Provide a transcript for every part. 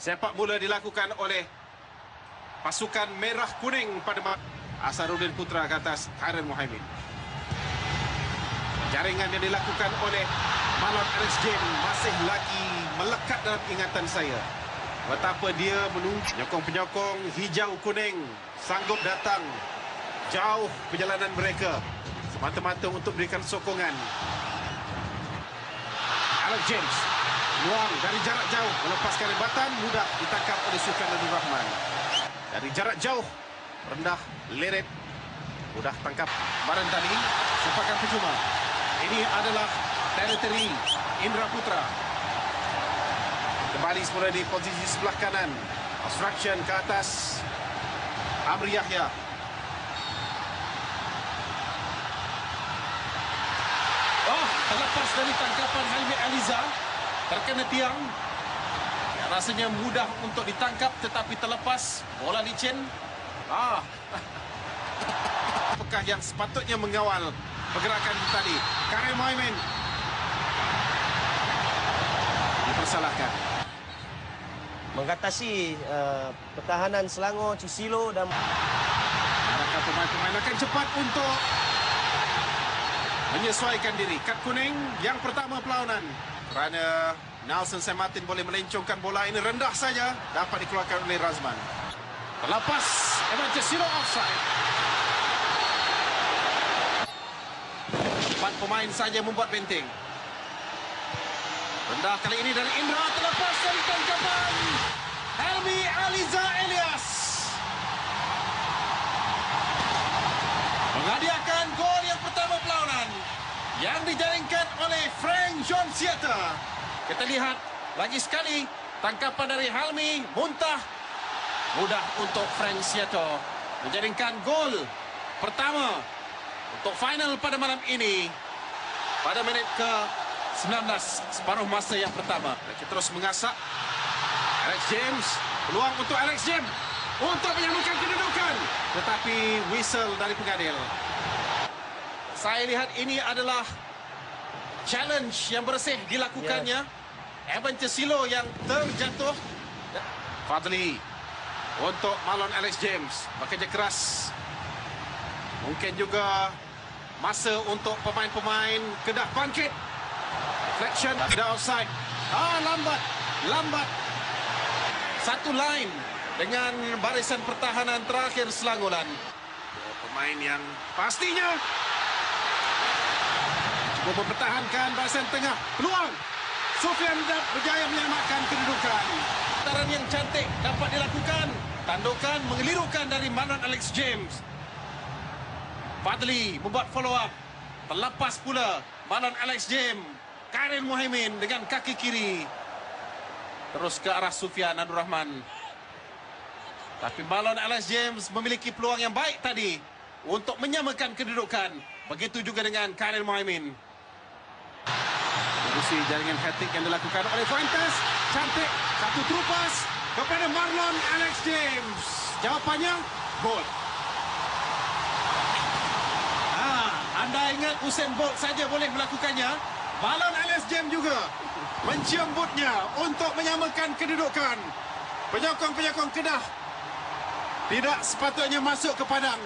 sepak bola dilakukan oleh pasukan merah kuning pada Asarudin Putra ke atas Karen Muhaimin. Jaringan yang dilakukan oleh Malon Alex James masih lagi melekat dalam ingatan saya. Betapa dia menunggu penyokong-penyokong hijau kuning sanggup datang jauh perjalanan mereka semata-mata untuk berikan sokongan. Alex James luang dari jarak jauh melepaskan rebatan mudah ditangkap oleh Sukan Nadur Rahman. Dari jarak jauh rendah leret mudah tangkap baran tadi sepakan percuma. Ini adalah teritori Indra Putra. Kembali semula di posisi sebelah kanan. Obstruction ke atas Amri Yahya. Oh, terlepas dari tangkapan Helmi Aliza, terkena tiang. Ya, rasanya mudah untuk ditangkap tetapi terlepas bola licin. Ah. Apakah yang sepatutnya mengawal pergerakan tadi? Karim Moimin. Dipersalahkan. Mengatasi uh, pertahanan Selangor, Cisilo dan Adakah pemain-pemain akan cepat untuk menyesuaikan diri. Kad kuning yang pertama perlawanan. Kerana Nelson Sam Martin boleh melencongkan bola ini rendah saja dapat dikeluarkan oleh Razman. Terlepas Evan Cesiro offside. Empat pemain saja membuat benteng. Rendah kali ini dari Indra terlepas dari tangkapan Helmi Aliza Elias. Menghadiahkan gol yang pertama perlawanan yang dijaringkan Frank John Siata. Kita lihat lagi sekali tangkapan dari Helmi muntah mudah untuk Frank Siato menjaringkan gol pertama untuk final pada malam ini pada minit ke 19 separuh masa yang pertama. Mereka terus mengasak Alex James peluang untuk Alex James untuk menyamakan kedudukan tetapi whistle dari pengadil. Saya lihat ini adalah challenge yang bersih dilakukannya. Evan Cesilo yang terjatuh. Fadli untuk Malon Alex James bekerja keras. Mungkin juga masa untuk pemain-pemain Kedah bangkit. Deflection tidak offside. Ah lambat, lambat. Satu line dengan barisan pertahanan terakhir Selangor. Pemain yang pastinya mempertahankan barisan tengah. Peluang. Sofian berjaya menyelamatkan kedudukan. Taran yang cantik dapat dilakukan. Tandukan mengelirukan dari Manon Alex James. Fadli membuat follow up. Terlepas pula Manon Alex James. Karin Muhaimin dengan kaki kiri. Terus ke arah Sufian Nadur Rahman. Tapi Malon Alex James memiliki peluang yang baik tadi untuk menyamakan kedudukan. Begitu juga dengan Karin Muhaimin. Menerusi jaringan hat-trick yang dilakukan oleh Fuentes. Cantik. Satu terupas kepada Marlon Alex James. Jawapannya, gol. Ah, anda ingat Usain Bolt saja boleh melakukannya? Marlon Alex James juga mencium bootnya untuk menyamakan kedudukan. Penyokong-penyokong Kedah tidak sepatutnya masuk ke padang.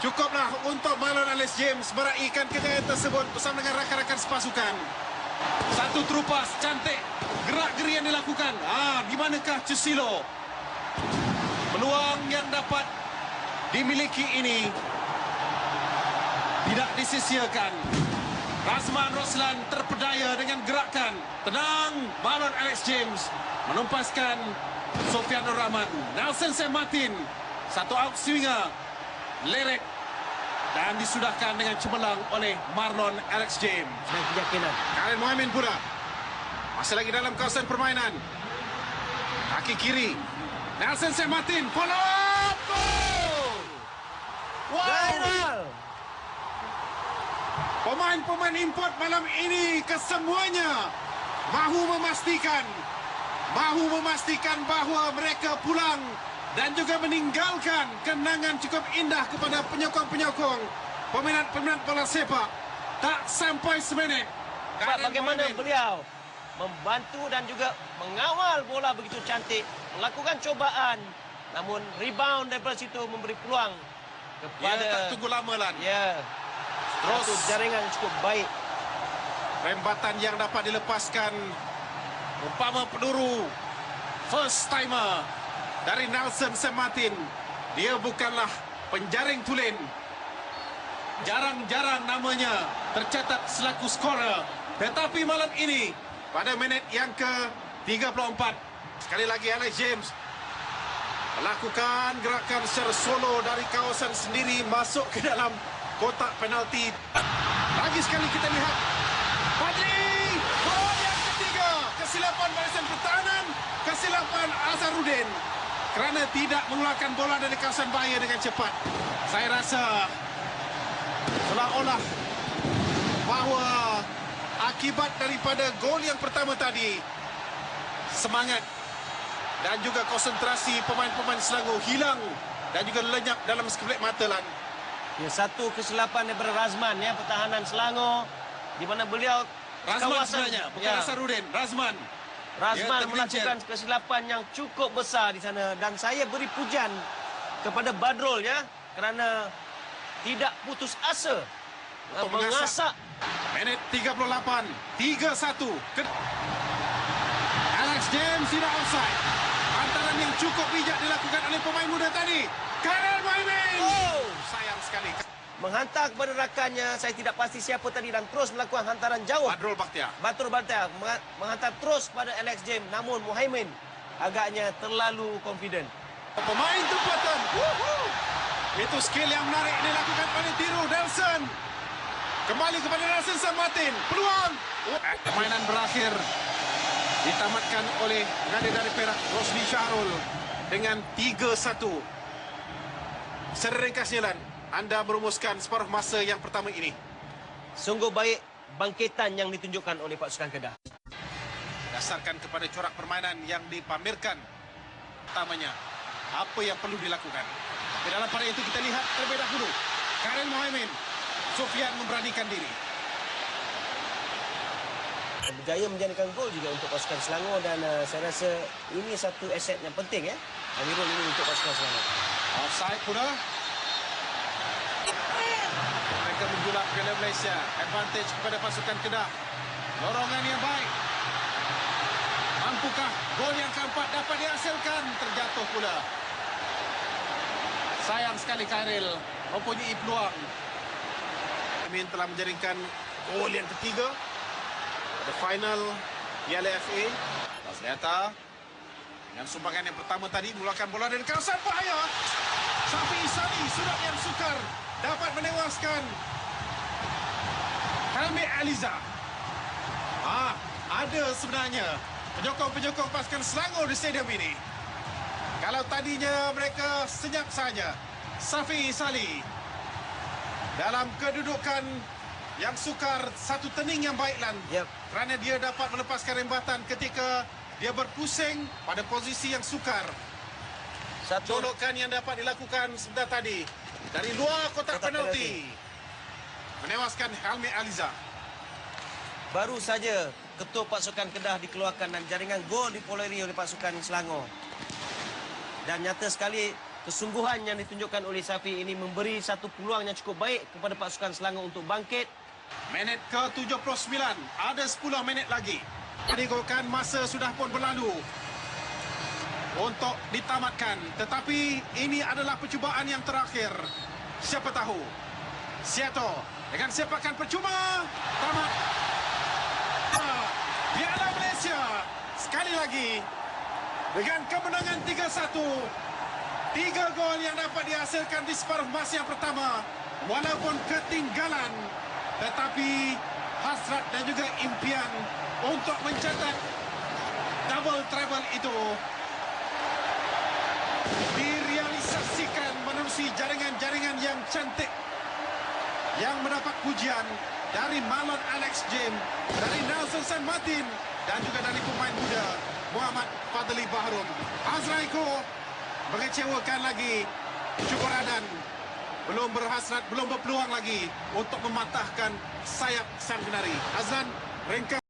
Cukuplah untuk Marlon Alex James meraihkan kejayaan tersebut bersama dengan rakan-rakan sepasukan. Satu terupas cantik. Gerak geri yang dilakukan. Ah, di manakah Cesilo? Peluang yang dapat dimiliki ini tidak disisiakan. Razman Roslan terpedaya dengan gerakan. Tenang, Marlon Alex James menumpaskan Sofian Rahman. Nelson Sam Martin. Satu out swinger. Lerek. Dan disudahkan dengan cemerlang oleh Marlon Alex James. dan keyakinan. Karen Mohamed pula. Masih lagi dalam kawasan permainan. Kaki kiri. Nelson Sam Martin. Follow up. Goal! Wow! Final. Pemain-pemain import malam ini kesemuanya mahu memastikan mahu memastikan bahawa mereka pulang dan juga meninggalkan kenangan cukup indah kepada penyokong-penyokong peminat-peminat bola sepak. Tak sampai seminit. Sebab bagaimana beliau membantu dan juga mengawal bola begitu cantik, melakukan cobaan, namun rebound daripada situ memberi peluang kepada tak tunggu lama Lan. ya. Terus satu jaringan cukup baik. rembatan yang dapat dilepaskan. Umpama peluru. First timer dari Nelson St. Martin. Dia bukanlah penjaring tulen. Jarang-jarang namanya tercatat selaku skorer. Tetapi malam ini pada minit yang ke-34 sekali lagi Alex James melakukan gerakan secara solo dari kawasan sendiri masuk ke dalam kotak penalti. Lagi sekali kita lihat Padri gol yang ketiga kesilapan barisan pertahanan kesilapan Azharuddin kerana tidak mengeluarkan bola dari kawasan bahaya dengan cepat. Saya rasa seolah-olah bahawa akibat daripada gol yang pertama tadi semangat dan juga konsentrasi pemain-pemain Selangor hilang dan juga lenyap dalam sekelip mata Lan. Ya, satu kesilapan daripada Razman ya pertahanan Selangor di mana beliau Razman kawasan- sebenarnya bukan ya, Razman Razman tergelincir. melakukan kesilapan yang cukup besar di sana dan saya beri pujian kepada Badrul ya kerana tidak putus asa Untuk mengasak Minit 38, 3-1. Ke- Alex James tidak offside. Antaran yang cukup bijak dilakukan oleh pemain muda tadi. Karel Mohamed. Oh! Sayang sekali. Menghantar kepada rakannya saya tidak pasti siapa tadi dan terus melakukan hantaran jauh Badrul Bakhtiar. Batur Balta mengha- menghantar terus pada Alex James namun Muhaimin agaknya terlalu confident Pemain tempatan. Woohoo. Itu skill yang menarik dilakukan oleh Tiru Nelson. Kembali kepada Nelson St. Martin. Peluang. Oh, Permainan berakhir. Ditamatkan oleh pengadil dari Perak, Rosli Syahrul. Dengan 3-1. Secara ringkasnya, Lan. Anda merumuskan separuh masa yang pertama ini. sungguh baik bangkitan yang ditunjukkan oleh pasukan Kedah Dasarkan kepada corak permainan yang dipamerkan. Pertamanya, apa yang perlu dilakukan. Tapi dalam pada itu kita lihat terlebih dahulu. Karen Mohamed, Sofian memberanikan diri. berjaya menjadikan gol juga untuk pasukan Selangor dan uh, saya rasa ini satu aset yang penting ya Amirul ini untuk pasukan Selangor Offside pula. Menjulak Piala Malaysia. Advantage kepada pasukan Kedah. Lorongan yang baik. Mampukah gol yang keempat dapat dihasilkan? Terjatuh pula. Sayang sekali Khairil. Mempunyai peluang. Amin telah menjaringkan gol yang ketiga. The final Piala FA. Ternyata dengan sumbangan yang pertama tadi mengeluarkan bola dari kawasan bahaya. Safi Isani sudah yang sukar dapat menewaskan Helmi Aliza. Ah, ada sebenarnya penyokong-penyokong pasukan Selangor di stadium ini. Kalau tadinya mereka senyap saja, Safi Isali dalam kedudukan yang sukar satu tening yang baik lan Yep. kerana dia dapat melepaskan rembatan ketika dia berpusing pada posisi yang sukar satu Colokan yang dapat dilakukan sebentar tadi dari luar kotak Kotak penalti. Menewaskan Helmi Aliza. baru saja ketua pasukan Kedah dikeluarkan dan jaringan gol dipoleri oleh pasukan Selangor dan nyata sekali kesungguhan yang ditunjukkan oleh Safi ini memberi satu peluang yang cukup baik kepada pasukan Selangor untuk bangkit Minit ke-79. Ada 10 minit lagi. Digolkan masa sudah pun berlalu. Untuk ditamatkan. Tetapi ini adalah percubaan yang terakhir. Siapa tahu. Seattle dengan sepakan percuma. Tamat. Ah, Piala Malaysia. Sekali lagi. Dengan kemenangan 3-1. Tiga gol yang dapat dihasilkan di separuh masa yang pertama. Walaupun ketinggalan. Tetapi hasrat dan juga impian untuk mencatat double treble itu direalisasikan menerusi jaringan-jaringan yang cantik yang mendapat pujian dari Marlon Alex James, dari Nelson San Martin dan juga dari pemain muda Muhammad Fadli Bahrum. Azraiko mengecewakan lagi Syukuradan belum berhasrat, belum berpeluang lagi untuk mematahkan sayap sang kenari. Azlan, ringkas